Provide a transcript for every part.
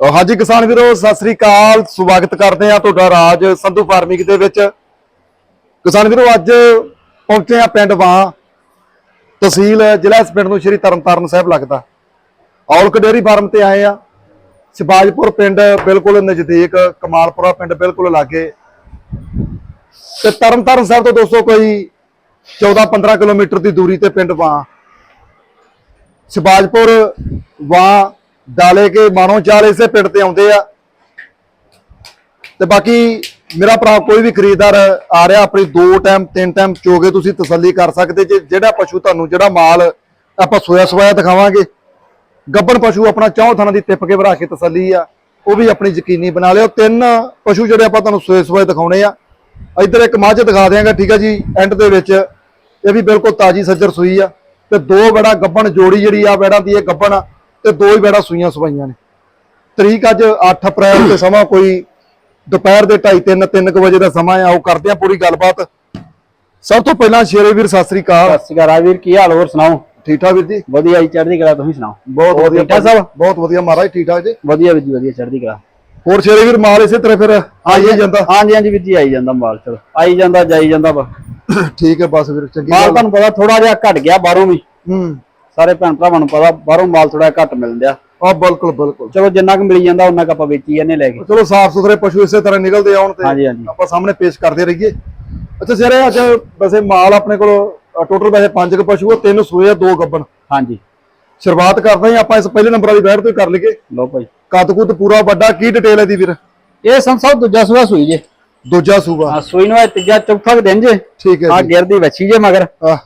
ਹਾਂਜੀ ਕਿਸਾਨ ਵੀਰੋ, ਸਤਿ ਸ੍ਰੀ ਅਕਾਲ। ਸਵਾਗਤ ਕਰਦੇ ਆ ਤੁਹਾਡਾ ਰਾਜ ਸੰਧੂ ਫਾਰਮਿੰਗ ਦੇ ਵਿੱਚ। ਕਿਸਾਨ ਵੀਰੋ, ਅੱਜ ਪਹੁੰਚੇ ਆ ਪਿੰਡ ਵਾਂ। ਤਹਿਸੀਲ ਜ਼ਿਲ੍ਹਾ ਇਸ ਪਿੰਡ ਨੂੰ ਸ਼੍ਰੀ ਤਰਨਤਾਰਨ ਸਾਹਿਬ ਲੱਗਦਾ। ਔਲਕ ਡੇਅਰੀ ਫਾਰਮ ਤੇ ਆਏ ਆ ਸਿਬਾਜਪੁਰ ਪਿੰਡ ਬਿਲਕੁਲ ਨਜ਼ਦੀਕ, ਕਮਾਲਪੁਰਾ ਪਿੰਡ ਬਿਲਕੁਲ ਲਾਗੇ। ਤੇ ਤਰਨਤਾਰਨ ਸਾਹਿਬ ਤੋਂ ਦੋਸਤੋ, ਕੋਈ 14-15 ਕਿਲੋਮੀਟਰ ਦੀ ਦੂਰੀ ਤੇ ਪਿੰਡ ਵਾਂ। ਸਿਬਾਜਪੁਰ ਵਾਂ ਡਾਲੇ ਕੇ ਮਾਣੋ ਚਾਲ ਇਸੇ ਪਿੰਡ ਤੇ ਆਉਂਦੇ ਆ। ਤੇ ਬਾਕੀ ਮੇਰਾ ਭਰਾ ਕੋਈ ਵੀ ਖਰੀਦਦਾਰ ਆ ਰਿਹਾ, ਆਪਣੀ ਦੋ ਟਾਈਮ, ਤਿੰਨ ਟਾਈਮ ਚੋਗੇ ਤੁਸੀਂ ਤਸੱਲੀ ਕਰ ਸਕਦੇ ਜੇ ਜਿਹੜਾ ਪਸ਼ੂ ਤੁਹਾਨੂੰ, ਜਿਹੜਾ ਮਾਲ ਆਪਾਂ ਸੋਇਆ ਸੋਇਆ ਦਿਖਾਵਾਂਗੇ। ਗੱਬਣ ਪਸ਼ੂ ਆਪਣਾ ਚੌਂ ਥਾਂ ਦੀ ਟਿੱਪ ਕੇ ਭਰਾ ਕੇ ਤਸੱਲੀ ਆ, ਉਹ ਵੀ ਆਪਣੀ ਯਕੀਨੀ ਬਣਾ ਲਿਓ। ਤਿੰਨ ਪਸ਼ੂ ਜਿਹੜੇ ਆਪਾਂ ਤੁਹਾਨੂੰ ਸੋਏ ਸੋਏ ਦਿਖਾਉਣੇ ਆ। ਇੱਧਰ ਇੱਕ ਮੱਝ ਦਿਖਾ ਦਿਆਂਗਾ, ਠੀਕ ਆ ਜੀ ਐਂਡ ਦੇ ਵਿੱਚ। ਇਹ ਵੀ ਬਿਲਕੁਲ ਤਾਜੀ ਸੱਜਰ ਸੂਈ ਆ। ਤੇ ਦੋ ਬੜਾ ਗੱਬਣ ਜੋੜੀ ਜਿਹੜੀ ਆ, ਬੈੜਾਂ ਦੀ ਇਹ ਗੱਬਣ ਤੇ ਦੋ ਹੀ ਬੈੜਾਂ ਸੂਈਆਂ ਸਵਾਈਆਂ ਨੇ। ਤਰੀਕ ਅੱਜ 8 ਅਪ੍ਰੈਲ ਤੇ ਸਮਾਂ ਕੋਈ ਦੁਪਹਿਰ ਦੇ 2:30 3 3 ਵਜੇ ਦਾ ਸਮਾਂ ਆ ਉਹ ਕਰਦੇ ਆ ਪੂਰੀ ਗੱਲਬਾਤ। ਸਭ ਤੋਂ ਪਹਿਲਾਂ ਸ਼ੇਰੇ ਵੀਰ ਸਤਿ ਸ੍ਰੀ ਅਕਾਲ। ਸਤਿ ਸ਼੍ਰੀ ਅਕਾਲ ਰਾਜਵੀਰ ਕੀ ਹਾਲ ਹੋਰ ਸੁਣਾਓ? ਠੀਕ ਠਾਕ ਵੀਰ ਜੀ? ਵਧੀਆ ਜੀ ਚੜ੍ਹਦੀ ਕਲਾ ਤੁਸੀਂ ਸੁਣਾਓ? ਬਹੁਤ ਵਧੀਆ ਠੀਕ ਠਾਕ ਸਭ? ਬਹੁਤ ਵਧੀਆ ਮਹਾਰਾਜ ਠੀਕ ਠਾਕ ਜੀ? ਵਧੀਆ ਵੀਰ ਜੀ ਵਧੀਆ ਚੜ੍ਹਦੀ ਕਲਾ। ਹੋਰ ਸ਼ੇਰੇ ਵੀਰ ਮਾਲ ਇਸੇ ਤਰ੍ਹਾਂ ਫਿਰ ਆਈ ਜਾਂਦਾ? ਹਾਂਜੀ ਹਾਂਜੀ ਵੀਰ ਜੀ ਆਈ ਜਾਂਦਾ ਮਾਲ ਚਲੋ। ਆਈ ਜਾਂਦਾ ਜਾਈ ਜਾਂਦਾ ਵਾ ਠੀਕ ਹੈ ਬਸ ਵੀਰ ਚੰਗੀ ਮਾਲ ਤੁਹਾਨੂੰ ਪਤਾ ਥੋੜਾ ਜਿਹਾ ਘਟ ਗਿਆ ਬਾਹਰੋਂ ਵੀ। ਹੂੰ। ਸਾਰੇ ਭੈਣ ਭਰਾਵਾਂ ਨੂੰ ਪਤਾ ਬਾਹਰੋਂ ਮਾਲ ਥੋੜਾ ਘੱਟ ਮਿਲਦਾ ਆ ਬਿਲਕੁਲ ਬਿਲਕੁਲ। ਚਲੋ ਜਿੰਨਾ ਕੁ ਮਿਲ ਜਾਂਦਾ ਉਹਨਾਂ ਕੁ ਆਪਾਂ ਵੇਚੀ ਜਾਂਦੇ ਲੈ ਕੇ। ਚਲੋ ਸਾਫ਼ ਸੁਥਰੇ ਪਸ਼ੂ ਇਸੇ ਤਰ੍ਹਾਂ ਨਿਕਲਦੇ ਆਉਣ ਤੇ ਹਾਂਜੀ ਆਪਾਂ ਸਾਹਮਣੇ ਪੇਸ਼ ਕਰਦੇ ਰਹੀਏ। ਅੱਛਾ ਸ਼ੇਰੇ ਅੱਜ ਵੈਸੇ ਮਾਲ ਆਪਣੇ ਕੋਲ ਟੋਟਲ ਵੈਸੇ ਪੰਜ ਕੁ ਪਸ਼ੂ ਆ ਤਿੰਨ ਸੂਏ ਆ ਦੋ ਗੱਬਣ। ਹਾਂਜੀ। ਸ਼ੁਰੂਆਤ ਕਰਦੇ ਹਾਂ ਆਪਾਂ ਇਸ ਪਹਿਲੇ ਨੰਬਰ ਵਾਲੀ ਬੈਠ ਤੋਂ ਹੀ ਕਰ ਲਈਏ। ਲਓ ਭਾਈ। ਕੱਦ ਕੁੱਦ ਪੂਰਾ ਵੱਡਾ ਕੀ ਡਿਟੇਲ ਹੈ ਦੀ ਵੀਰ? ਇਹ ਸੰਸਦ ਦੂਜਾ ਸੂਆ ਸੂਈ ਜੇ। ਦੂਜਾ ਸੂਬਾ ਆ ਸੂਈ ਨੂੰ ਇਹ ਤੀਜਾ ਚੌਥਾ ਕੁ ਦਿਨ ਜੇ। ਠੀਕ ਹੈ ਆ ਜੀ। ਗਿਰਦੀ ਵੱਛੀ ਜੇ ਮਗਰ। ਆਹ।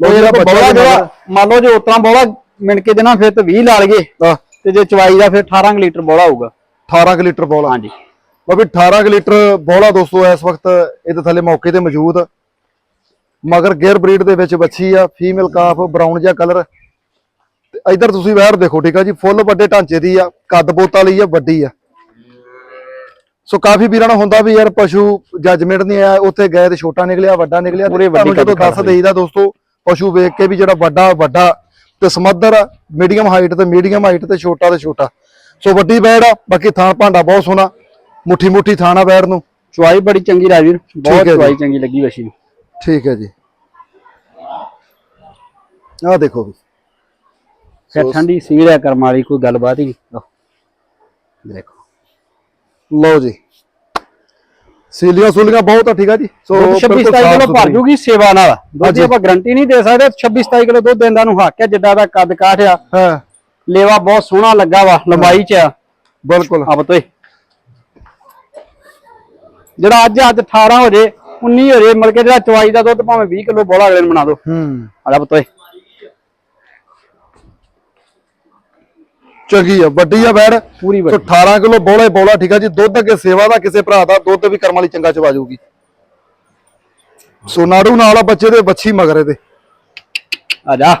ਉਹ ਜਿਹੜਾ ਬੋਲਾ ਜਿਹੜਾ ਮੰਨ ਲਓ ਜੇ ਉਤਰਾ ਬੋਲਾ ਮਿਣ ਕੇ ਦੇਣਾ ਫਿਰ ਤੇ 20 ਲਾ ਲਈਏ। ਤੇ ਜੇ ਚਵਾਈ ਦਾ ਫਿਰ 18 ਕੁ ਲੀਟਰ ਬੋਲਾ ਹੋਊਗਾ। 18 ਕੁ ਲੀਟਰ ਬੋਲਾ। ਹਾਂਜੀ। ਉਹ ਵੀ 18 ਕੁ ਲੀਟਰ ਬੋਲਾ ਦੋਸਤੋ ਇਸ ਵਕਤ ਇਹਦੇ ਥੱਲੇ ਮੌਕੇ ਤੇ ਮੌਜੂਦ। ਮਗਰ ਗੇਅਰ ਬਰੀਡ ਦੇ ਵਿੱਚ ਬੱਚੀ ਆ ਫੀਮੇਲ ਕਾਫ ਬਰਾਊਨ ਜਿਹਾ ਕਲਰ। ਤੇ ਇਧਰ ਤੁਸੀਂ ਵੈਰ ਦੇਖੋ ਠੀਕ ਆ ਜੀ ਫੁੱਲ ਵੱਡੇ ਢਾਂਚੇ ਦੀ ਆ ਕੱਦ ਬੋਤਾ ਲਈ ਆ ਵੱਡੀ ਆ। ਸੋ ਕਾਫੀ ਵੀਰਾਂ ਨੂੰ ਹੁੰਦਾ ਵੀ ਯਾਰ ਪਸ਼ੂ ਜੱਜਮੈਂਟ ਨਹੀਂ ਆਇਆ ਉੱਥੇ ਗਏ ਤੇ ਛੋਟਾ ਨਿਕਲਿਆ ਵੱਡਾ ਨਿਕਲਿਆ ਪੂਰੇ ਵੱਡੀ ਤੁਹਾਨੂੰ ਜਦੋਂ ਕੱਦ ਦੱਸ ਦੇਈਦਾ ਦੋਸਤੋ ਪਸ਼ੂ ਵੇਖ ਕੇ ਵੀ ਜਿਹੜਾ ਵੱਡਾ ਵੱਡਾ ਤੇ ਸਮੱਧਰ ਮੀਡੀਅਮ ਹਾਈਟ ਤੇ ਮੀਡੀਅਮ ਹਾਈਟ ਤੇ ਛੋਟਾ ਤੇ ਛੋਟਾ। ਸੋ ਵੱਡੀ ਬੈੜ ਆ ਬਾਕੀ ਥਾਂ ਭਾਂਡਾ ਬਹੁਤ ਸੋਹਣਾ ਮੁੱਠੀ ਮੁੱਠੀ ਥਾਣਾ ਬੈੜ ਨੂੰ। ਚਵਾਈ ਬੜੀ ਚੰਗੀ ਰਾਜਵੀਰ ਬਹੁਤ। ਚਵਾਈ ਚੰਗੀ ਲੱਗੀ ਵਸ਼ੀ ਨੂੰ। ਠੀਕ ਹੈ ਜੀ। ਆਹ ਦੇਖੋ ਵੀ। ਫਿਰ ਠੰਡੀ ਹੈ ਕਰਮ ਵਾਲੀ ਕੋਈ ਗੱਲਬਾਤ ਹੀ ਨਹੀਂ। ਦੇਖੋ। ਲਓ ਜੀ। ਸੀਲੀਆਂ ਸੂਲੀਆਂ ਬਹੁਤ ਆ ਠੀਕ ਆ ਜੀ। ਸੋ 26 ਬਿਲਕੁਲ 27 ਸਾਫ਼ ਕਿਲੋ ਭਰ। ਜੂਗੀ ਸੇਵਾ ਨਾਲ। ਦੁੱਧ ਆਪਾਂ ਗਰੰਟੀ ਨਹੀਂ ਦੇ ਸਕਦੇ 26 27 ਕਿਲੋ ਦੁੱਧ ਦਿੰਦਾ ਨੂੰ ਹੱਕ ਹੈ ਜਿੱਦਾਂ ਦਾ ਕੱਦ ਕਾਠ ਆ। ਹਾਂ। ਲੇਵਾ ਬਹੁਤ ਸੋਹਣਾ ਲੱਗਾ ਵਾ ਲੰਬਾਈ ਚ ਆ। ਬਿਲਕੁਲ। ਆ ਬਤੋਏ ਜਿਹੜਾ ਅੱਜ ਅੱਜ 18 ਹੋ ਜੇ 19 ਹੋ ਜੇ ਮਿਲ ਕੇ ਜਿਹੜਾ ਚਵਾਈ ਦਾ ਦੁੱਧ ਭਾਵੇਂ 20 ਕਿਲੋ ਬੋਲਾ ਅਗਲੇ ਨੂੰ ਬਣਾ ਦਿਓ। ਹੂੰ। ਆ ਬਤੋਏ ਚੰਗੀ ਆ ਵੱਡੀ ਆ ਬੈੜ। ਪੂਰੀ ਵੱਡੀ। 18 ਕਿਲੋ ਬੋਲਾ ਬੋਲਾ ਠੀਕ ਆ ਜੀ? ਦੁੱਧ ਅੱਗੇ ਸੇਵਾ ਦਾ ਕਿਸੇ ਭਰਾ ਦਾ ਦੁੱਧ ਵੀ ਕਰਮ ਵਾਲੀ ਚੰਗਾ ਚਵਾ ਜਾਊਗੀ। ਸੋ ਨਾੜੂ ਨਾਲ ਆ ਬੱਚੇ ਦੇ ਬੱਚੀ ਮਗਰ ਇਹਦੇ। ਆ ਜਾ।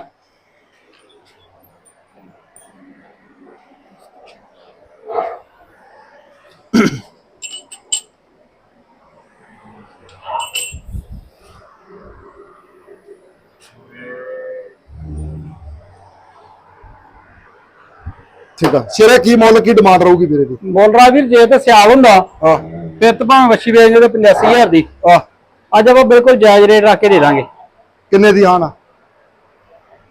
ਠੀਕ ਆ। ਸਿਰੇ ਕੀ ਮੁੱਲ ਕੀ ਡਿਮਾਂਡ ਰਹੂਗੀ ਵੀਰੇ ਦੀ? ਬੋਲ ਰਾ ਵੀਰ ਜੇ ਤੇ ਸਿਆਲ ਹੁੰਦਾ ਆ ਫਿਰ ਤਾਂ ਭਾਵੇਂ ਵੱਛੀ ਵੇਚਦੇ ਤੇ 85000 ਦੀ। ਆ ਅੱਜ ਆਪਾਂ ਬਿਲਕੁਲ ਜਾਇਜ਼ ਰੇਟ ਰੱਖ ਕੇ ਦੇ ਦਾਂਗੇ। ਕਿੰਨੇ ਦੀ ਆਣ ਆ?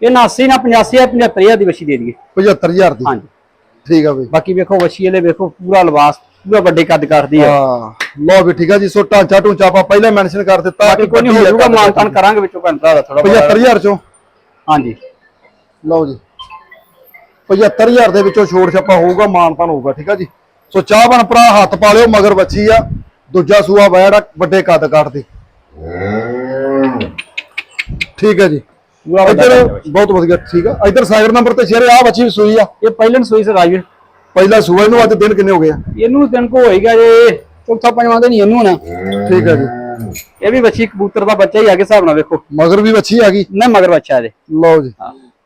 ਇਹ 89 ਨਾ 85 75000 ਦੀ ਵੱਛੀ ਦੇ ਦਈਏ। 75000 ਦੀ। ਹਾਂਜੀ। ਠੀਕ ਆ ਬਈ। ਬਾਕੀ ਵੇਖੋ ਵੱਛੀ ਵਾਲੇ ਵੇਖੋ ਪੂਰਾ ਲਿਬਾਸ ਪੂਰਾ ਵੱਡੇ ਕੱਦ ਕਰਦੀ ਹੈ ਹਾਂ। ਲਓ ਵੀ ਠੀਕ ਆ ਜੀ ਸੋ ਢਾਂਚਾ ਢੂੰਚਾ ਆਪਾਂ ਪਹਿਲਾਂ ਮੈਂਸ਼ਨ ਕਰ ਦਿੱਤਾ ਬਾਕੀ ਕੋਈ ਨਹੀਂ ਹੋ ਜਾਊਗਾ ਮਾਨਤਾਨ ਕਰਾਂਗੇ ਵਿੱਚੋਂ ਘੰਟਾ ਦਾ ਥੋੜਾ 75000 ਚੋਂ? ਹਾਂਜੀ। ਲਓ ਜੀ। 75000 ਦੇ ਵਿੱਚੋਂ ਛੋੜ ਛੱਪਾ ਹੋਊਗਾ ਮਾਨਤਾਨ ਹੋਊਗਾ ਠੀਕ ਆ ਜੀ? ਸੋ ਚਾਹ ਬਣ ਭਰਾ ਹੱਥ ਪਾ ਲਿਓ ਮਗਰ ਬੱਚੀ ਆ ਦੂਜਾ ਸੂਆ ਵੈੜ ਆ ਵੱਡੇ ਕੱਦ ਕੱਟਦੀ ਠੀਕ ਹੈ ਜੀ। ਇੱਧਰ। ਬਹੁਤ ਵਧੀਆ ਠੀਕ ਆ। ਇੱਧਰ ਸਾਗਰ ਨੰਬਰ ਤੇ ਸ਼ੇਰੇ ਆ ਬੱਚੀ ਸੂਈ ਆ। ਇਹ ਪਹਿਲਨ ਸੋਈ ਸਰ ਰਾਜਵੀਰ ਪਹਿਲਾ ਸੂਆ ਇਹਨੂੰ ਅੱਜ ਦਿਨ ਕਿੰਨੇ ਹੋ ਗਏ ਆ? ਇਹਨੂੰ ਦਿਨ ਕੋ ਹੋਏਗਾ ਜੇ ਚੌਥਾ ਪੰਜਵਾਂ ਦਿਨ ਇਹਨੂੰ ਨਾ। ਠੀਕ ਹੈ ਜੀ। ਇਹ ਵੀ ਬੱਚੀ ਕਬੂਤਰ ਦਾ ਬੱਚਾ ਹੀ ਆ ਕੇ ਹਿਸਾਬ ਨਾਲ ਵੇਖੋ। ਮਗਰ ਵੀ ਬੱਚੀ ਆ ਗਈ। ਨਾ ਮਗਰ ਬੱਚਾ ਇਹਦੇ ਲਓ ਜੀ।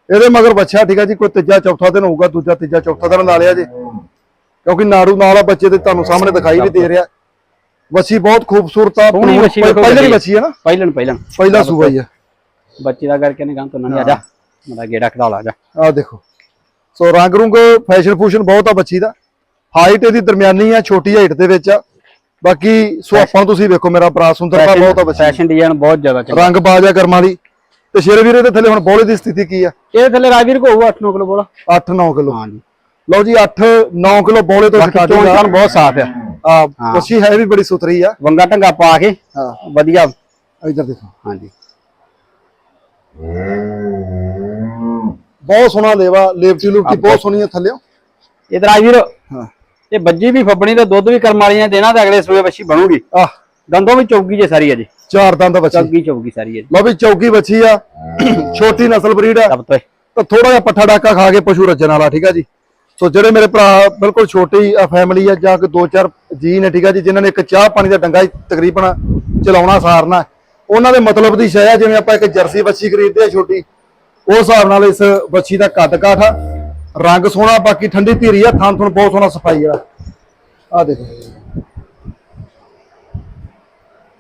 ਇਹਦੇ ਮਗਰ ਬੱਚਾ ਠੀਕ ਆ ਜੀ ਕੋਈ ਤੀਜਾ ਚੌਥਾ ਦਿਨ ਹੋਊਗਾ ਦੂਜਾ ਤੀਜਾ ਚੌਥਾ ਦਿਨ ਲਾ ਲਿਆ ਜੀ। ਕਿਉਂਕਿ ਨਾੜੂ ਨਾਲ ਆ ਬੱਚੇ ਤੇ ਤੁਹਾਨੂੰ ਸਾਹਮਣੇ ਦਿਖਾਈ ਵੀ ਦੇ ਰਿਹਾ। ਬੱਚੀ ਬਹੁਤ ਖੂਬਸੂਰਤ ਆ ਸੋਹਣੀ ਵੱਛੀ ਪਹਿਲੀ ਹੈ ਨਾ। ਪਹਿਲਨ ਪਹਿਲਨ ਪਹਿਲਾ। ਸੂਆ ਹੀ ਆ। ਬੱਚੇ ਦਾ ਕਰਕੇ ਨੇ ਗਾਂ ਤੋਂ ਨਹੀਂ ਆ ਜਾ। ਮੇਰਾ ਗੇੜਾ ਖੜਾ ਲਾ ਜਾ। ਆ ਦੇਖੋ। ਸੋ ਰੰਗ ਰੁੰਗ ਫੈਸ਼ਨ ਫੂਸ਼ਨ ਬਹੁਤ ਆ ਬੱਚੀ ਦਾ। ਹਾਈਟ ਇਹਦੀ ਦਰਮਿਆਨੀ ਆ ਛੋਟੀ ਹਾਈਟ ਦੇ ਵਿੱਚ ਆ। ਬਾਕੀ ਸੁਹਾਪਾਂ ਨੂੰ ਤੁਸੀਂ ਵੇਖੋ ਮੇਰਾ ਭਰਾ ਸੁੰਦਰਤਾ ਬਹੁਤ ਆ ਬੱਚੀ ਫੈਸ਼ਨ ਡਿਜ਼ਾਈਨ ਬਹੁਤ ਜ਼ਿਆਦਾ ਚੰਗਾ। ਰੰਗ ਬਾਜ ਕਰਮਾਂ ਦੀ। ਤੇ ਸ਼ੇਰ ਵੀਰੇ ਦੇ ਥੱਲੇ ਹੁਣ ਬੋਲੇ ਦੀ ਸਥਿਤੀ ਕੀ ਆ? ਇਹਦੇ ਥੱਲੇ ਰਾਜਵੀਰ ਕੋ ਹੋਊਗਾ 8-9 ਕਿਲੋ ਬੋਲਾ। 8-9 ਕਿਲੋ। ਹਾਂਜੀ ਲਓ ਜੀ 8-9 ਕਿਲੋ ਬੋਲੇ ਤੋਂ ਬਾਕੀ ਸਟਾਰਟਿੰਗ ਚੋਣ ਬਹੁਤ ਸਾਫ਼ ਆ। ਆ ਬੱਚੀ ਹੈ ਵੀ ਬੜੀ ਸੁਥਰੀ ਆ। ਵੰਗਾ ਢੰਗਾ ਪਾ ਕੇ ਹਾਂ। ਵਧੀਆ। ਇੱਧਰ ਦੇਖੋ। ਹਾਂਜੀ ਬਹੁਤ ਸੋਹਣਾ ਲੇਵਾ ਲੇਵਟੀ ਲੁਪਟੀ ਬਹੁਤ ਸੋਹਣੀ ਆ ਥੱਲੇ ਇਧਰ ਰਾਜਵੀਰ ਹਾਂ। ਇਹ ਬੱਜੀ ਵੀ ਫੱਬਣੀ ਤੇ ਦੁੱਧ ਵੀ ਕਰਮ ਵਾਲੀਆਂ ਦੇਣਾ ਤੇ ਅਗਲੇ ਸੂਏ ਬੱਚੀ ਬਣੂਗੀ। ਆ ਦੰਦੋਂ ਵੀ ਚੌਗੀ ਜੇ ਸਾਰੀ ਅਜੇ। ਚਾਰ ਦੰਦ ਬੱਚੀ। ਚੌਗੀ ਚੌਗੀ ਸਾਰੀ ਅਜੇ ਲਓ ਵੀ ਚੌਕੀ ਬੱਚੀ ਆ। ਛੋਟੀ ਨਸਲ ਬਰੀਡ ਆ। ਸਭ ਤੋਂ ਤਾਂ ਥੋੜਾ ਜਿਹਾ ਪੱਠਾ ਡਾਕਾ ਖਾ ਕੇ ਪਸ਼ੂ ਰੱਜਣ ਵਾਲਾ ਠੀਕ ਆ ਜੀ? ਸੋ ਜਿਹੜੇ ਮੇਰੇ ਭਰਾ ਬਿਲਕੁਲ ਛੋਟੀ ਫੈਮਿਲੀ ਆ ਜਾਂ ਕੋਈ ਦੋ ਚਾਰ ਜੀ ਨੇ ਠੀਕ ਆ ਜੀ ਜਿਨ੍ਹਾਂ ਨੇ ਇੱਕ ਚਾਹ ਪਾਣੀ ਦਾ ਡੰਗਾ ਹੀ ਤਕਰੀਬਨ ਚਲਾਉਣਾ ਸਾਰਨਾ। ਉਹਨਾਂ ਦੇ ਮਤਲਬ ਦੀ ਸ਼ੈ ਆ ਜਿਵੇਂ ਆਪਾਂ ਇੱਕ ਜਰਸੀ ਬੱਚੀ ਖਰੀਦਦੇ ਆ ਛੋਟੀ ਉਸ ਹਿਸਾਬ ਨਾਲ ਇਸ ਬੱਚੀ ਦਾ ਕੱਦ ਕਾਠ ਆ। ਰੰਗ ਸੋਹਣਾ ਬਾਕੀ ਠੰਡੀ ਧੀਰੀ ਆ ਥਣ ਥਣ ਬਹੁਤ ਸੋਹਣਾ ਸਫ਼ਾਈ ਆ ਆ ਦੇਖੋ।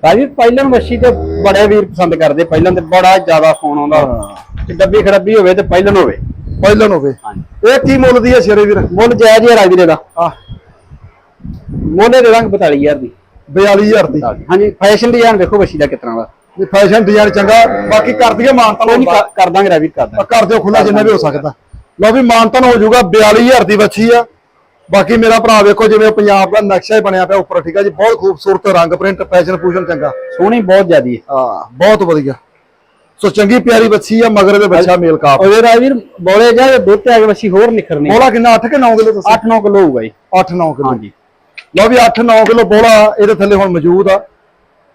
ਰਾਜਵੀਰ ਪਹਿਲਾਂ ਬੱਚੀ ਤੇ ਬੜੇ ਵੀਰ ਪਸੰਦ ਕਰਦੇ ਪਹਿਲਾਂ ਤੇ ਬੜਾ ਜ਼ਿਆਦਾ ਫੋਨ ਆਉਂਦਾ। ਤੇ ਡੱਬੀ ਖੜੱਬੀ ਹੋਵੇ ਤੇ ਪਹਿਲਾਂ ਹੋਵੇ। ਪਹਿਲਨ ਹੋਵੇ। ਇਹ ਕੀ ਮੁੱਲ ਦੀ ਆ ਸ਼ੇਰੇ ਵੀਰ? ਮੁੱਲ ਜਾਇਜ਼ ਹੀ ਆ ਰਾਜਵੀਰ ਦਾ ਆ ਮੁੱਲ ਦੇ ਰੰਗ 42000 ਦੀ। 42000 ਦੀ। ਹਾਂਜੀ ਫੈਸ਼ਨ ਡਿਜ਼ਾਈਨ ਵੇਖੋ ਬੱਚੀ ਦਾ ਕਿਤਨਾ ਦਾ ਇਹ ਫੈਸ਼ਨ ਡਿਜ਼ਾਈਨ ਚੰਗਾ ਬਾਕੀ ਕਰ ਦਈਏ ਮਾਨਤਾ ਨੂੰ ਕਰ ਦਾਂਗੇ ਰਾਜਵੀਰ ਕਰ ਦਾਂਗੇ। ਕਰ ਦਿਓ ਖੁੱਲਾ ਜਿੰਨਾ ਵੀ ਹੋ ਸਕਦਾ। ਲਓ ਵੀ ਮਾਨਤਨ ਹੋ ਜਾਊਗਾ 42000 ਦੀ ਬੱਚੀ ਆ। ਬਾਕੀ ਮੇਰਾ ਭਰਾ ਵੇਖੋ ਜਿਵੇਂ ਪੰਜਾਬ ਦਾ ਨਕਸ਼ਾ ਹੀ ਬਣਿਆ ਪਿਆ ਉੱਪਰ ਠੀਕ ਆ ਜੀ? ਬਹੁਤ ਖੂਬਸੂਰਤ ਰੰਗ ਪ੍ਰਿੰਟ ਫੈਸ਼ਨ ਫੂਸ਼ਨ ਚੰਗਾ। ਸੋਹਣੀ ਬਹੁਤ ਜ਼ਿਆਦੀ ਹੈ। ਹਾਂ ਬਹੁਤ ਵਧੀਆ। ਸੋ ਚੰਗੀ ਪਿਆਰੀ ਬੱਚੀ ਆ ਮਗਰ ਦੇ ਬੱਚਾ ਮੇਲ ਕਾਪ ਉਹ ਰਾਜਵੀਰ ਬੋਲੇ ਜਾ ਦੁੱਧ ਤੇ ਆ ਕੇ ਬੱਚੀ ਹੋਰ ਨਿਖਰਨੀ। ਬੋਲਾ ਕਿੰਨਾ 8 ਕਿ 9 ਕਿਲੋ ਤੁਸੀਂ? 8-9 ਕਿਲੋ ਹੋਊਗਾ ਜੀ। 8-9 ਕਿਲੋ। ਹਾਂਜੀ। ਲਓ ਵੀ 8-9 ਕਿਲੋ ਬੋਲਾ ਇਹਦੇ ਥੱਲੇ ਹੁਣ ਮੌਜੂਦ ਆ।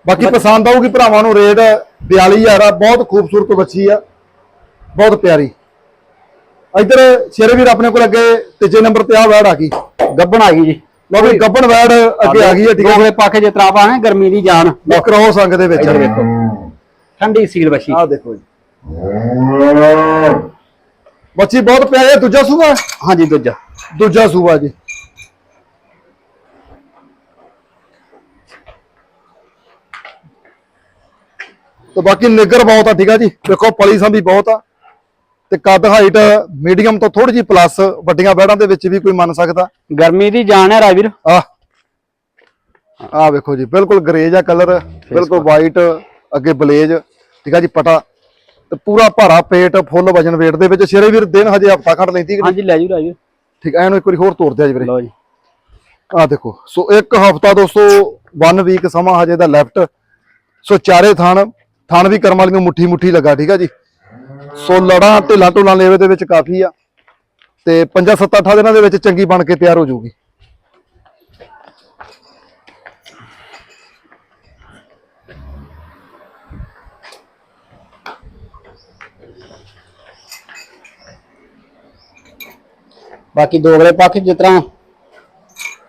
ਬਾਕੀ ਪਸੰਦ ਆਊਗੀ ਭਰਾਵਾਂ ਨੂੰ ਰੇਟ 42000 ਆ ਬਹੁਤ ਖੂਬਸੂਰਤ ਬੱਚੀ ਆ। ਬਹੁਤ ਪਿਆਰੀ। ਇੱਧਰ ਸ਼ੇਰੇ ਵੀਰ ਆਪਣੇ ਕੋਲ ਅੱਗੇ ਤੀਜੇ ਨੰਬਰ ਤੇ ਆ ਵੈੜ ਆ ਗਈ। ਗੱਬਣ ਆ ਗਈ ਜੀ। ਲਓ ਵੀ ਗੱਬਣ ਵੈੜ ਅੱਗੇ ਆ ਗਈ ਹੈ ਠੀਕ ਹੈ। ਦੋਗਲੇ ਪਾਕੇ ਜੇ ਤਰਾਪਾ ਹੈ ਗਰਮੀ ਦੀ ਜਾਨ। ਕ੍ਰੋਸ ਅੰਗ ਦੇ ਵਿੱਚ। ਵੇਖੋ। ਠੰਡੀ ਸੀਲ ਬੱਚੀ ਆ ਦੇਖੋ ਜੀ। ਬੱਚੀ ਬਹੁਤ ਪਿਆਰੀ ਹੈ ਦੂਜਾ ਸੂਆ ਹਾਂਜੀ ਦੂਜਾ। ਦੂਜਾ ਸੂਆ ਜੀ। ਤੇ ਬਾਕੀ ਨਿੱਗਰ ਬਹੁਤ ਆ ਠੀਕ ਆ ਜੀ। ਦੇਖੋ ਪਲੀ ਸੰਭੀ ਬਹੁਤ ਆ। ਤੇ ਕੱਦ ਹਾਈਟ ਮੀਡੀਅਮ ਤੋਂ ਥੋੜੀ ਜੀ ਪਲੱਸ ਵੱਡੀਆਂ ਬੈੜਾਂ ਦੇ ਵਿੱਚ ਵੀ ਕੋਈ ਮੰਨ ਸਕਦਾ। ਗਰਮੀ ਦੀ ਜਾਨ ਹੈ ਰਾਜਵੀਰ ਆ ਆ ਵੇਖੋ ਜੀ ਬਿਲਕੁਲ ਗ੍ਰੇਜ ਆ ਕਲਰ ਬਿਲਕੁਲ ਵਾਈਟ ਅੱਗੇ ਬਲੇਜ ਠੀਕ ਆ ਜੀ ਪਟਾ। ਤੇ ਪੂਰਾ ਭਾਰਾ ਪੇਟ ਫੁੱਲ ਵਜਨ weight ਦੇ ਵਿੱਚ। ਸ਼ੇਰੇ ਵੀਰ ਦਿਨ ਹਜੇ ਹਫਤਾ ਖੰਡ ਲੈਂਦੀ ਕਿ? ਹਾਂਜੀ ਲੈ ਜੂ ਰਾਜਵੀਰ ਠੀਕ ਐ ਇਹਨੂੰ ਇੱਕ ਵਾਰੀ ਹੋਰ ਤੋੜ ਦਿਆ ਜੀ ਵੀਰੇ। ਲਓ ਜੀ। ਆ ਦੇਖੋ ਸੋ ਇੱਕ ਹਫਤਾ ਦੋਸਤੋ 1 ਵੀਕ ਸਮਾਂ ਹਜੇ ਦਾ ਲੈਫਟ ਸੋ ਚਾਰੇ ਥਣ ਥਣ ਵੀ ਕਰਮ ਵਾਲੀ ਨੂੰ ਮੁੱਠੀ ਮੁੱਠੀ ਲੱਗਾ ਠੀਕ ਆ ਜੀ। ਸੋ ਲੜਾਂ ਢਿੱਲਾਂ ਢੁੱਲਾਂ ਲੇਵੇ ਦੇ ਵਿੱਚ ਕਾਫੀ ਆ ਤੇ 5 7 8 ਦਿਨਾਂ ਦੇ ਵਿੱਚ ਚੰਗੀ ਬਣ ਕੇ ਤਿਆਰ ਹੋ ਜਾਊਗੀ। ਬਾਕੀ ਦੋਗਲੇ ਪਾਕੇ ਜਿਸ ਤਰ੍ਹਾਂ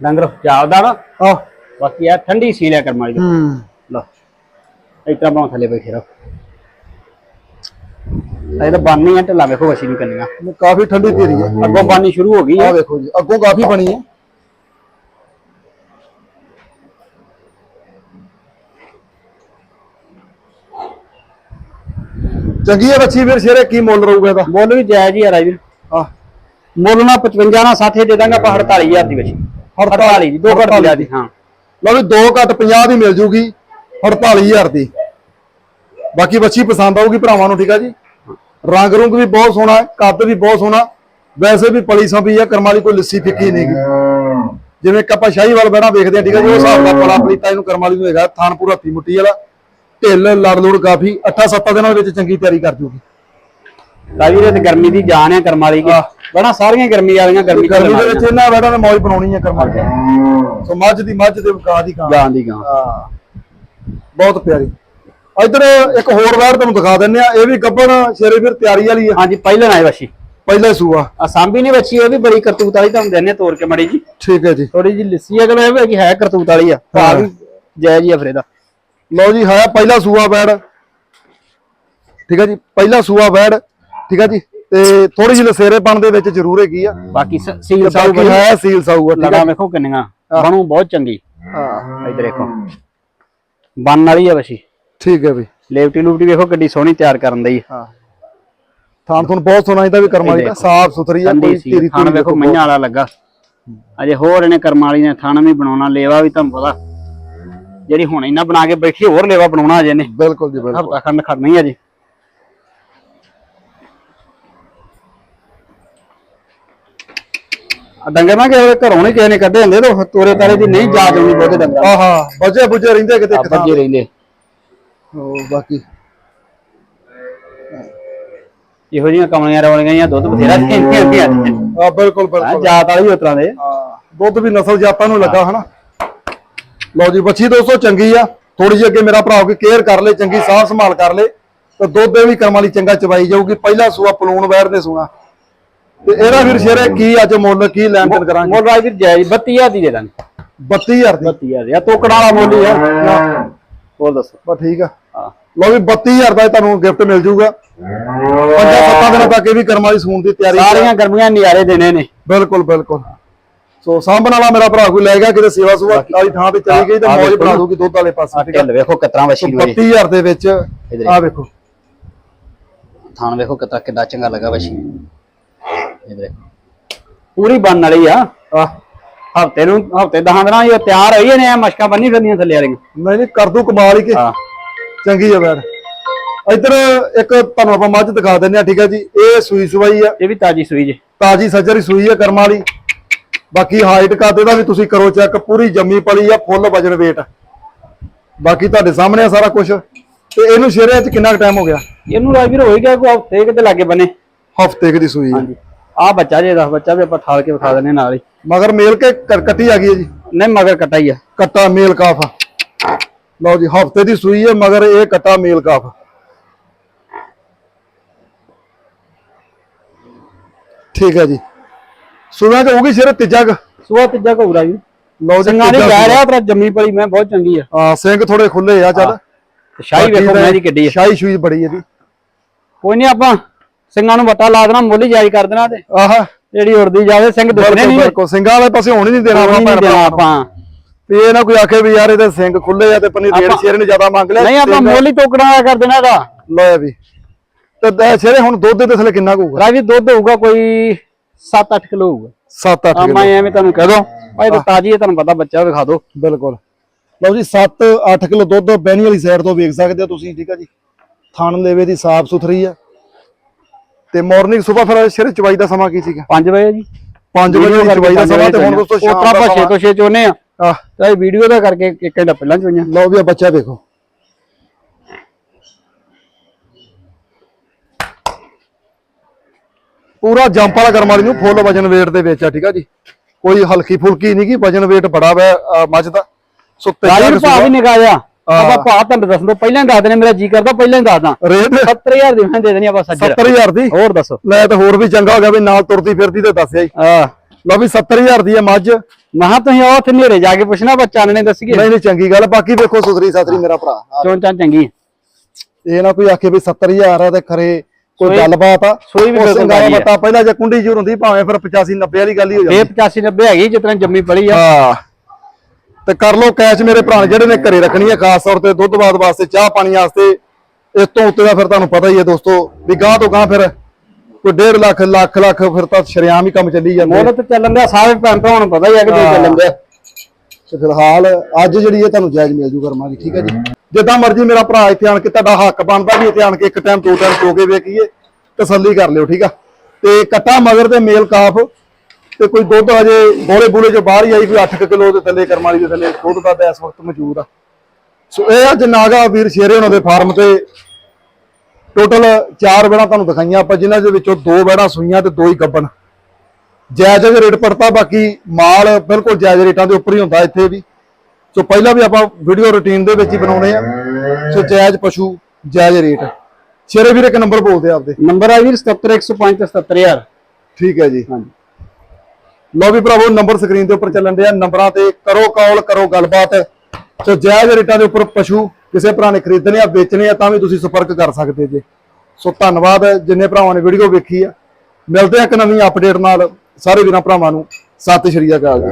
ਡੰਗਰ ਚੱਲਦਾ ਨਾ ਆ ਬਾਕੀ ਆ ਠੰਡੀ ਸੀਲ ਹੈ ਕਰਮਾਲੀ ਦੀ। ਹੂੰ। ਲਓ ਤਰ੍ਹਾਂ ਬਾਹ ਥੱਲੇ ਬੈਠੇ ਰਹੋ। ਇਹ ਤਾਂ ਬਾਨੀ ਹੈ ਢਿੱਲਾ ਵੇਖੋ ਅਸੀਂ ਨਹੀਂ ਕੰਨੀਆਂ ਕਾਫੀ ਠੰਡੀ ਧੀਰੀ ਹੈ ਅੱਗੋਂ ਬਾਨੀ ਸ਼ੁਰੂ ਹੋ ਗਈ ਆ। ਵੇਖੋ ਜੀ ਅੱਗੋਂ ਕਾਫੀ ਬਣੀ ਹੈ ਚੰਗੀ ਹੈ ਬੱਚੀ ਵੀਰ ਸ਼ੇਰੇ ਕੀ ਮੁੱਲ ਰਹੂਗਾ ਇਹਦਾ? ਮੁੱਲ ਵੀ ਜਾਇਜ਼ ਹੀ ਆ ਰਾਜਵੀਰ। ਆ ਮੁੱਲ ਨਾ 55 ਨਾ 60 ਦੇ ਦਾਂਗਾ ਆਪਾਂ 48000 ਦੀ ਵਿੱਚ 48 ਦੀ ਦੋ ਘੱਟ ਪੰਜਾਹ ਦੀ ਹਾਂ। ਲਓ ਵੀ 2 ਘੱਟ 50 ਦੀ ਮਿਲ ਜੂਗੀ 48000 ਦੀ। ਬਾਕੀ ਬੱਚੀ ਪਸੰਦ ਆਊਗੀ ਭਰਾਵਾਂ ਨੂੰ ਠੀਕ ਆ ਜੀ? ਰੰਗ ਰੁੰਗ ਵੀ ਬਹੁਤ ਸੋਹਣਾ ਹੈ ਕੱਦ ਵੀ ਬਹੁਤ ਸੋਹਣਾ। ਵੈਸੇ ਵੀ ਪਲੀ ਸੰਭੀ ਆ ਕਰਮਾਲੀ ਕੋਈ ਲੱਸੀ ਫਿੱਕੀ ਨਹੀਂਗੀ ਜਿਵੇਂ ਕਿ ਆਪਾਂ ਸ਼ਾਹੀਵਾਲ ਬਹਿਣਾ ਵੇਖਦੇ ਆ ਠੀਕ ਆ ਜੀ ਉਹ ਹਿਸਾਬ ਦਾ ਪਲਾ ਪਲੀਤਾ ਇਹਨੂੰ ਕਰਮਾਲੀ ਨੂੰ ਹੈਗਾ ਥਾਨ ਪੂਰਾ ਹੱਥੀ ਮੁੱਟੀ ਵਾਲਾ। ਢਿੱਲ ਲੜ ਲੁੜ ਕਾਫੀ 8-7 ਦਿਨਾਂ ਦੇ ਵਿੱਚ ਚੰਗੀ ਤਿਆਰੀ ਕਰ ਜੂਗੀ। ਇਹ ਤੇ ਗਰਮੀ ਦੀ ਜਾਨ ਹੈ ਕਰਮਾਲੀ ਦੀ। ਬੜਾ ਸਾਰੀਆਂ ਗਰਮੀ ਵਾਲੀਆਂ ਗਰਮੀ ਗਰਮੀ ਦੇ ਵਿੱਚ ਇਹਨਾਂ ਬੈੜਾਂ ਨੇ ਮੌਜ ਬਣਾਉਣੀ ਹੈ ਕਰਮਾਲੀ ਦੀ। ਸੋ ਮੱਝ ਦੀ ਮੱਝ ਤੇ ਗਾਂ ਦੀ ਗਾਂ ਦੀ ਗਾਂ। ਹਾਂ। ਬਹੁਤ ਪਿਆਰੀ। ਇਧਰ ਇੱਕ ਹੋਰ ਵੈਰ ਤੁਹਾਨੂੰ ਦਿਖਾ ਦਿੰਨੇ ਆ ਇਹ ਵੀ ਗੱਬਣ ਸ਼ੇਰੇ ਵੀਰ ਤਿਆਰੀ ਵਾਲੀ ਆ। ਹਾਂਜੀ ਪਹਿਲਾਂ ਆਏ ਵਸ਼ੀ। ਪਹਿਲਾ ਸੂਆ। ਆ ਸਾਂਭੀ ਨਹੀਂ ਬੱਚੀ ਇਹ ਵੀ ਬੜੀ ਕਰਤੂਤ ਵਾਲੀ ਤੁਹਾਨੂੰ ਦਿੰਨੇ ਤੋੜ ਕੇ ਮੜੀ ਜੀ। ਠੀਕ ਹੈ ਜੀ। ਥੋੜੀ ਜੀ ਲਿੱਸੀ ਅਗਲ ਇਹ ਵੀ ਹੈ ਕਰਤੂਤ ਵਾਲੀ ਆ। ਭਾਅ ਵੀ ਜਾਇਜ਼ ਹੀ ਆ ਫਿਰ ਇਹਦਾ। ਲਓ ਜੀ ਹੈ ਪਹਿਲਾ ਸੂਆ ਬੈੜ। ਠੀਕ ਹੈ ਜੀ ਪਹਿਲਾ ਸੂਆ ਬੈੜ। ਠੀਕ ਹੈ ਜੀ ਤੇ ਥੋੜੀ ਜਿਹੀ ਲਸੇਰੇਪਣ ਦੇ ਵਿੱਚ ਜ਼ਰੂਰ ਹੈਗੀ ਆ। ਬਾਕੀ ਸ- ਸੀਲ ਸਾਊ ਬਾਕੀ ਹੈ ਸੀਲ ਸਾਊ ਆ ਠੀਕ ਲਗਾ ਹੈ ਵੇਖੋ ਕਿੰਨੀਆਂ। ਬਣੂ ਬਹੁਤ ਚੰਗੀ। ਹਾਂ। ਇਧਰ ਦੇਖੋ ਬੰਨ ਵਾਲੀ ਆ ਵਸ਼ੀ ਠੀਕ ਹੈ ਵੀ ਲੇਵਟੀ ਲੂਵਟੀ ਵੇਖੋ ਗੱਡੀ ਸੋਹਣੀ ਤਿਆਰ ਕਰਨ ਦੀ ਹਾਂ। ਥਾਣ ਤੁਹਾਨੂੰ ਬਹੁਤ ਸੋਹਣਾ ਇਹਦਾ ਵੀ ਕਰਮ ਵਾਲੀ ਦਾ ਸਾਫ਼ ਸੁਥਰੀ ਆ ਕੋਈ ਤੇਰੀ ਖਾਣ ਵੇਖੋ ਮਈਆਂ ਵਾਲਾ ਲੱਗਾ। ਅਜੇ ਹੋਰ ਇਹਨੇ ਕਰਮ ਵਾਲੀ ਨੇ ਥਾਣਾ ਵੀ ਬਣਾਉਣਾ ਲੇਵਾ ਵੀ ਤੁਹਾਨੂੰ ਪਤਾ। ਜਿਹੜੀ ਹੁਣ ਇਹਨਾਂ ਬਣਾ ਕੇ ਬੈਠੀ ਹੋਰ ਲੇਵਾ ਬਣਾਉਣਾ ਅਜੇ ਨੇ ਬਿਲਕੁਲ ਜੀ ਬਿਲਕੁਲ। ਹਫਤਾ ਖੰਡ ਖੜਨੀ ਅਜੇ। ਆ ਡੰਗਰ ਨਾ ਕਿਸੇ ਘਰੋਂ ਨਹੀਂ ਕਿਸੇ ਨੇ ਕੱਢੇ ਹੁੰਦੇ ਤੋਰੇ ਤਾਰੇ ਦੀ ਨਹੀਂ ਜਾਚ ਆਉਣੀ ਬਹੁਤੇ ਡੰਗਰ ਆਹਾ ਬਜੇ ਬੁਜੇ ਰਹਿੰਦੇ ਕਿਤੇ ਬੱਜੇ ਰਹਿੰਦੇ। ਉਹ ਬਾਕੀ? ਇਹੋ ਜਿਹੀਆਂ ਕਮਲੀਆਂ ਰਵਲੀਆਂ ਜਾਂ ਦੁੱਧ ਬਥੇਰਾ ਦਿੰਦੀਆਂ ਹੁੰਦੀਆਂ ਨੇ ਆ ਬਿਲਕੁਲ ਹਾਂ ਬਿਲਕੁਲ ਜਾਤ ਵਾਲੀ ਉਸ ਤਰ੍ਹਾਂ ਦੇ। ਹਾਂ, ਦੁੱਧ ਵੀ ਨਸਲ ਜਾਤਾਂ ਨੂੰ ਲੱਗਾ ਹਨਾ? ਲਓ ਜੀ ਬੱਚੀ ਦੋਸਤੋ ਚੰਗੀ ਆ। ਥੋੜੀ ਜਿਹੀ ਅੱਗੇ ਮੇਰਾ ਭਰਾ ਕੋਈ ਕੇਅਰ ਕਰ ਲੇ ਚੰਗੀ ਸਾਹ ਸੰਭਾਲ ਕਰ ਲੇ। ਤੇ ਦੁੱਧ ਇਹ ਵੀ ਕਰਮ ਵਾਲੀ ਚੰਗਾ ਚਵਾਈ ਜਾਊਗੀ। ਪਹਿਲਾ ਸੂਆ ਪਲੂਣ ਵੈਰ ਦੇ ਸੂਆ। ਤੇ ਇਹਦਾ ਫਿਰ ਸ਼ੇਰੇ ਕੀ ਅੱਜ ਮੁੱਲ ਕੀ ਲੈਣ ਦੇਣ ਕਰਾਂਗੇ? ਮੁੱਲ ਰਾਜ ਵੀਰ ਜਾਇਜ਼ 32000 ਦੀ ਦੇ ਦਾਂਗੇ। 32000 ਦੀ? 32000 ਦੀ। ਆ ਤੋਕੜਾ ਵਾਲਾ ਮੁੱਲ ਹੀ ਆ। ਹੋਰ ਦੱਸੋ? ਬਸ ਠੀਕ ਆ। ਹਾਂ ਲਓ ਵੀ 32000 ਦਾ ਇਹ ਤੁਹਾਨੂੰ ਗਿਫਟ ਮਿਲ ਜਾਊਗਾ ਪੰਜਾਂ ਸੱਤਾਂ ਦਿਨਾਂ ਤੱਕ ਇਹ ਵੀ ਕਰਮ ਵਾਲੀ ਸੂਣ ਦੀ ਤਿਆਰੀ ਸਾਰੀਆਂ ਗਰਮੀਆਂ ਨਜ਼ਾਰੇ ਦੇਣੇ ਨੇ। ਬਿਲਕੁਲ ਬਿਲਕੁਲ। ਸੋ ਸਾਂਭਣ ਵਾਲਾ ਮੇਰਾ ਭਰਾ ਕੋਈ ਲੈ ਗਿਆ ਕਿਤੇ ਸੇਵਾ ਸੁਵਾ ਵਾਲੀ ਥਾਂ ਤੇ ਚਲੀ ਗਈ ਤੇ ਮੌਜ ਬਣਾ। ਦੂਗੀ ਦੁੱਧ ਵਾਲੇ ਪਾਸੇ ਠੀਕ ਢਿੱਲ ਵੇਖੋ ਕਿਤਰਾ ਵਸ਼ੀ ਨੂੰ 32000 ਦੇ ਵਿੱਚ ਆ ਵੇਖੋ। ਥਾਣ ਵੇਖੋ ਕਿਤਰਾ ਕਿੱਡਾ ਚੰਗਾ ਲੱਗਾ ਵਸ਼ੀ। ਇਹ ਦੇਖੋ ਪੂਰੀ ਬਣਨ ਵਾਲੀ ਆ। ਆ ਹਫ਼ਤੇ ਨੂੰ ਹਫ਼ਤੇ 10 ਦਿਨਾਂ ਇਹ ਤਿਆਰ ਹੋਈ ਨੇ ਮਸ਼ਕਾਂ ਬੰਨੀ ਫਿਰਦੀਆਂ ਥੱਲੇ ਵਾਲੀਆਂ। ਨਹੀਂ ਨਹੀਂ ਕਰ ਦੂ ਕਮਾਲ ਹੀ ਕਿ ਹਾਂ। ਚੰਗੀ ਆ ਵੈਰ ਇੱਧਰ ਇੱਕ ਤੁਹਾਨੂੰ ਆਪਾਂ ਮੱਝ ਦਿਖਾ ਦਿੰਦੇ ਆ ਠੀਕ ਆ ਜੀ। ਇਹ ਸੂਈ ਸਵਾਈ ਆ। ਇਹ ਵੀ ਤਾਜੀ ਸੂਈ ਜੇ। ਤਾਜੀ ਸੱਜਰੀ ਸੂਈ ਆ ਕਰਮ ਵਾਲੀ। ਬਾਕੀ ਹਾਈਟ ਕੱਦ ਇਹਦਾ ਵੀ ਤੁਸੀਂ ਕਰੋ ਚੈੱਕ ਪੂਰੀ ਜੰਮੀ ਪਲੀ ਆ ਫੁੱਲ ਵਜਨ weight ਬਾਕੀ ਤੁਹਾਡੇ ਸਾਹਮਣੇ ਆ ਸਾਰਾ ਕੁਝ ਤੇ ਇਹਨੂੰ ਸ਼ੇਰੇ ਚ ਕਿੰਨਾ ਟਾਈਮ ਹੋ ਗਿਆ? ਇਹਨੂੰ ਰਾਜ ਵੀਰ ਹੋਈ ਗਿਆ ਕੋਈ ਹਫ਼ਤੇ ਕਿਤੇ ਲਾਗੇ ਬਨੇ। ਹਫ਼ਤੇ ਦੀ ਸੂਈ ਆ। ਹਾਂਜੀ। ਆ ਬੱਚਾ ਜੇ ਦਾ ਬੱਚਾ ਵੀ ਆਪਾਂ ਠਾਲ ਕੇ ਵਿਖਾ ਦਿੰਨੇ ਨਾਲ ਹੀ। ਮਗਰ ਮੇਲ ਕੇ ਕੱਟੀ ਆ ਗਈ ਹੈ ਜੀ? ਨਹੀਂ ਮਗਰ ਕਟਾ ਹੀ ਆ। ਕੱਟਾ ਮੇਲ ਕਾਫ ਲਓ ਜੀ ਹਫ਼ਤੇ ਦੀ ਸੂਈ ਹੈ ਮਗਰ ਇਹ ਕੱਟਾ ਮੇਲ ਕਾਫ। ਠੀਕ ਹੈ ਜੀ। ਸੂਆਂ ਚ ਹੋਊਗੀ ਸਿਰ ਤੀਜਾ। ਸੁਆ ਤੀਜਾ ਘੂਰਾ ਜੀ। ਲਓ ਜੀ ਸਿੰਘਾਂ ਜਾ ਸੂਆ। ਰਿਹਾ ਪਰ ਜੰਮੀ ਪਲੀ ਮੈਂ ਬਹੁਤ ਚੰਗੀ ਆ। ਹਾਂ ਸਿੰਘ ਥੋੜੇ ਖੁੱਲੇ ਆ ਚੱਲ। ਤੇ ਸ਼ਾਹੀ ਵੇਖੋ ਮੈਂ ਦੀ ਕਿੱਡੀ ਆ। ਸ਼ਾਹੀ ਸ਼ੂਈ ਬੜੀ ਇਹਦੀ ਕੋਈ ਨਹੀਂ ਆਪਾਂ ਸਿੰਘਾਂ ਨੂੰ ਵੱਟਾ ਲਾ ਦੇਣਾ ਮੁੱਲ ਜਾਇਜ਼ ਕਰ ਦੇਣਾ ਤੇ। ਆਹ। ਜਿਹੜੀ ਉੜਦੀ ਜਾਵੇ ਸਿੰਘ ਦੁੱਖਣੇ ਨਹੀਂ ਬਿਲਕੁਲ ਸਿੰਘਾਂ ਵਾਲੇ ਪਾਸੇ ਹੋਣ ਨਹੀਂ ਦੇਣਾ ਆਪਾਂ ਆਪਾਂ। ਤੇ ਇਹ ਨਾ ਕੋਈ ਆਖੇ ਵੀ ਯਾਰ ਇਹਦੇ ਸਿੰਘ ਖੁੱਲੇ ਆ ਤੇ ਪਨੀ ਡੇਢ ਸ਼ੇਰ ਨੇ ਜ਼ਿਆਦਾ ਮੰਗ ਲਿਆ। ਨਹੀਂ ਆਪਾਂ ਮੁੱਲ ਹੀ ਟੋਕਣਾ ਕਰ ਦੇਣਾ ਇਹਦਾ। ਲਓ ਵੀ। ਤੇ ਦੇ ਸ਼ੇਰੇ ਹੁਣ ਦੁੱਧ ਦੇ ਥਲੇ ਕਿੰਨਾ ਹੋਊਗਾ? ਰਾਜੀ ਦੁੱਧ ਹੋਊਗਾ ਕੋਈ 7-8 ਕਿਲੋ ਹੋਊਗਾ। 7-8 ਆ ਮੈਂ ਐਵੇਂ ਤੁਹਾਨੂੰ ਕਹਿ ਦੋ ਭਾਈ ਤਾਂ ਤਾਜੀ ਹੈ ਤੁਹਾਨੂੰ ਪਤਾ ਬੱਚਾ ਵਿਖਾ ਦੋ ਬਿਲਕੁਲ। ਲਓ ਜੀ 7-8 ਕਿਲੋ ਦੁੱਧ ਬੈਣੀ ਵਾਲੀ ਸਾਈਡ ਤੋਂ ਵੇਖ ਸਕਦੇ ਹੋ ਤੁਸੀਂ ਠੀਕ ਆ ਜੀ। ਥਣ ਲੇਵੇ ਦੀ ਸਾਫ਼ ਸੁਥਰੀ ਆ। ਤੇ ਮਾਰਨਿੰਗ ਸਵੇਰ ਫਿਰ ਸ਼ੇਰੇ ਚਵਾਈ ਦਾ ਸਮਾਂ ਕੀ ਸੀਗਾ? 5 ਵਜੇ ਜੀ। 5 ਵਜੇ ਚਵਾਈ ਦਾ ਸਮਾਂ ਤੇ ਹੁਣ ਦੋਸਤੋ ਸ਼ਾਮ ਦਾ ਆਪਾਂ 6 ਤੋਂ 6 ਚੋਨੇ ਆ। ਆਹ, ਤਾਂ ਇਹ ਵੀਡੀਓ ਦਾ ਕਰਕੇ ਇੱਕ ਘੰਟਾ ਪਹਿਲਾਂ ਚੋਈਆਂ। ਲਓ ਵੀ ਆ ਬੱਚਾ ਵੇਖੋ ਪੂਰਾ ਜੰਪ ਵਾਲਾ ਕਰਮ ਵਾਲੀ ਨੂੰ ਫੁੱਲ ਵਜਨ weight ਦੇ ਵਿੱਚ ਆ ਠੀਕ ਆ ਜੀ। ਕੋਈ ਹਲਕੀ ਫੁਲਕੀ ਨਹੀਂ ਕੀ ਵਜਨ weight ਬੜਾ ਵਾ ਮੱਝ ਦਾ। ਸੋ ਤੇਜਾ ਨੂੰ ਭਾਅ ਵੀ ਨਿਕਾ ਜਾ ਆਪਾਂ ਭਾਅ ਤੁਹਾਨੂੰ ਦੱਸ ਦੋ ਪਹਿਲਾਂ ਹੀ ਦੱਸ ਦੇਣੇ ਮੇਰਾ ਜੀ ਕਰਦਾ ਪਹਿਲਾਂ ਹੀ ਦੱਸਦਾ। ਰੇਟ 70000 ਦੀ ਮੈਂ ਦੇ ਦੇਣੀ ਆਪਾਂ ਸੱਜਰ 70000 ਦੀ? ਹੋਰ ਦੱਸੋ। ਲੈ ਤਾਂ ਹੋਰ ਵੀ ਚੰਗਾ ਹੋ ਗਿਆ ਵੀ ਨਾਲ ਤੁਰਦੀ ਫਿਰਦੀ ਤੇ ਦੱਸਿਆ ਜੀ ਆ ਲਓ ਵੀ 70000 ਦੀ ਹੈ ਮੱਝ। ਨਹੀਂ ਮਹਾ ਤੁਸੀਂ ਉਹ ਉੱਥੇ ਨੇਰੇ ਜਾ ਕੇ ਪੁੱਛਣਾ ਬੱਚਾ ਨੇ ਦੱਸੀਏ। ਨਹੀਂ ਚੰਗੀ ਗੱਲ ਬਾਕੀ ਵੇਖੋ ਸੁਥਰੀ ਸਾਥਰੀ ਮੇਰਾ ਭਰਾ। ਚੋਣ ਚਾਂ ਚੰਗੀ ਇਹ ਨਾ ਕੋਈ ਆਖੇ ਵੀ 70000 ਆ ਤੇ ਖਰੇ ਕੋਈ ਗੱਲਬਾਤ ਆ। ਸੋਈ ਵੀ ਸਿੰਗਾਰਾ ਆ। ਬੱਤਾ ਪਹਿਲਾਂ ਜੇ ਕੁੰਡੀ ਜੂਰ ਹੁੰਦੀ ਭਾਵੇਂ ਫਿਰ 85 90 ਵਾਲੀ ਗੱਲ ਹੀ ਹੋ ਜਾਂਦੀ। ਇਹ 85 90 ਹੈਗੀ ਜਿਤਨਾ ਜੰਮੀ ਪਲੀ ਆ। ਹਾਂ। ਤੇ ਕਰ ਲੋ ਕੈਚ ਮੇਰੇ ਭਰਾ ਜਿਹੜੇ ਨੇ ਘਰੇ ਰੱਖਣੀ ਹੈ ਖਾਸ ਤੌਰ ਤੇ ਦੁੱਧ ਬਾਦ ਵਾਸਤੇ ਚਾਹ ਪਾਣੀ ਵਾਸਤੇ ਇਸ ਤੋਂ ਉੱਤੇ ਦਾ ਫਿਰ ਤੁਹਾਨੂੰ ਪਤਾ ਹੀ ਹੈ ਦੋਸਤੋ ਵੀ ਗਾਂ ਤੋਂ ਗਾਂ ਫਿਰ ਕੋਈ 1.5 ਲੱਖ ਲੱਖ ਲੱਖ ਫਿਰ ਤਾਂ ਸ਼ਰਿਆਮ ਹੀ ਕੰਮ ਚੱਲੀ ਜਾਂਦੇ। ਮੁੱਲ ਤੇ ਚੱਲਣ ਦਾ ਸਾਰੇ ਭੈਣ ਭਰਾਵਾਂ ਨੂੰ ਪਤਾ ਹੀ ਆ ਕਿ ਹਾਂ। ਚੱਲਣ ਦਿਆ। ਤੇ ਫਿਲਹਾਲ ਅੱਜ ਜਿਹੜੀ ਇਹ ਤੁਹਾਨੂੰ ਜਾਇਜ਼ ਮਿਲ ਜੂ ਕਰਮਾਂ ਦੀ ਠੀਕ ਹੈ ਜੀ? ਜਿੱਦਾਂ ਮਰਜ਼ੀ ਮੇਰਾ ਭਰਾ ਇੱਥੇ ਆਣ ਕੇ ਤੁਹਾਡਾ ਹੱਕ ਬਣਦਾ ਵੀ ਇੱਥੇ ਆਣ ਕੇ ਇੱਕ ਟਾਈਮ ਦੋ ਟਾਈਮ ਚੋ ਕੇ ਵੇਖੀਏ ਤਸੱਲੀ ਕਰ ਲਿਓ ਠੀਕ ਆ? ਤੇ ਕੱਟਾ ਮਗਰ ਤੇ ਮੇਲ ਕਾਫ ਤੇ ਕੋਈ ਦੁੱਧ ਹਜੇ ਬੋਲੇ ਬੂਲੇ ਚੋਂ ਬਾਹਰ ਹੀ ਆਈ ਕੋਈ 8 ਕਿਲੋ ਦੇ ਥੱਲੇ ਕਰਮਾਂ ਦੀ ਦੇ ਥੱਲੇ ਦੁੱਧ ਦਾ ਤਾਂ ਇਸ ਵਕਤ ਮੌਜੂਦ ਆ। ਸੋ ਇਹ ਅੱਜ ਨਾਗਾ ਵੀਰ ਸ਼ੇਰੇ ਉਹਨਾਂ ਦੇ ਫਾਰਮ ਤੇ ਟੋਟਲ ਚਾਰ ਬੈੜਾਂ ਤੁਹਾਨੂੰ ਦਿਖਾਈਆਂ ਆਪਾਂ ਜਿਨ੍ਹਾਂ ਦੇ ਵਿੱਚੋਂ ਦੋ ਬੈੜਾਂ ਸੂਈਆਂ ਤੇ ਦੋ ਹੀ ਗੱਬਨ ਜਾਇਜ਼ ਰੇਟ ਪੜਤਾ ਬਾਕੀ ਮਾਲ ਬਿਲਕੁਲ ਜਾਇਜ਼ ਰੇਟਾਂ ਦੇ ਉੱਪਰ ਹੀ ਹੁੰਦਾ ਇੱਥੇ ਵੀ। ਸੋ ਪਹਿਲਾਂ ਵੀ ਆਪਾਂ ਵੀਡੀਓ ਰੁਟੀਨ ਦੇ ਵਿੱਚ ਹੀ ਬਣਾਉਣੇ ਆ। ਸੋ ਜਾਇਜ਼ ਪਸ਼ੂ ਜਾਇਜ਼ ਰੇਟ ਸ਼ੇਰੇ ਵੀਰ ਇੱਕ ਨੰਬਰ ਬੋਲਦੇ ਆ ਆਪਦੇ। ਨੰਬਰ ਆ ਵੀਰ 70105 ਤੇ 77000 ਠੀਕ ਹੈ ਜੀ। ਹਾਂਜੀ। ਲਓ ਵੀ ਭਰਾਵੋ ਨੰਬਰ ਸਕਰੀਨ ਦੇ ਉੱਪਰ ਚੱਲਣ ਡਿਆ। ਨੰਬਰਾਂ ਤੇ ਕਰੋ ਕਾਲ ਕਰੋ ਗੱਲਬਾਤ। ਸੋ ਜਾਇਜ਼ ਰੇਟਾਂ ਦੇ ਉੱਪਰ ਪਸ਼ੂ ਕਿਸੇ ਭਰਾ ਨੇ ਖਰੀਦਣੇ ਆ, ਵੇਚਣੇ ਆ, ਤਾਂ ਵੀ ਤੁਸੀਂ ਸੰਪਰਕ ਕਰ ਸਕਦੇ ਜੇ। ਸੋ ਧੰਨਵਾਦ ਜਿੰਨੇ ਭਰਾਵਾਂ ਨੇ ਵੀਡੀਓ ਵੇਖੀ ਆ। ਮਿਲਦੇ ਆ ਇੱਕ ਨਵੀਂ ਅਪਡੇਟ ਨਾਲ। ਸਾਰੇ ਵੀਰਾਂ ਭਰਾਵਾਂ ਨੂੰ ਸਤਿ ਸ਼੍ਰੀ ਅਕਾਲ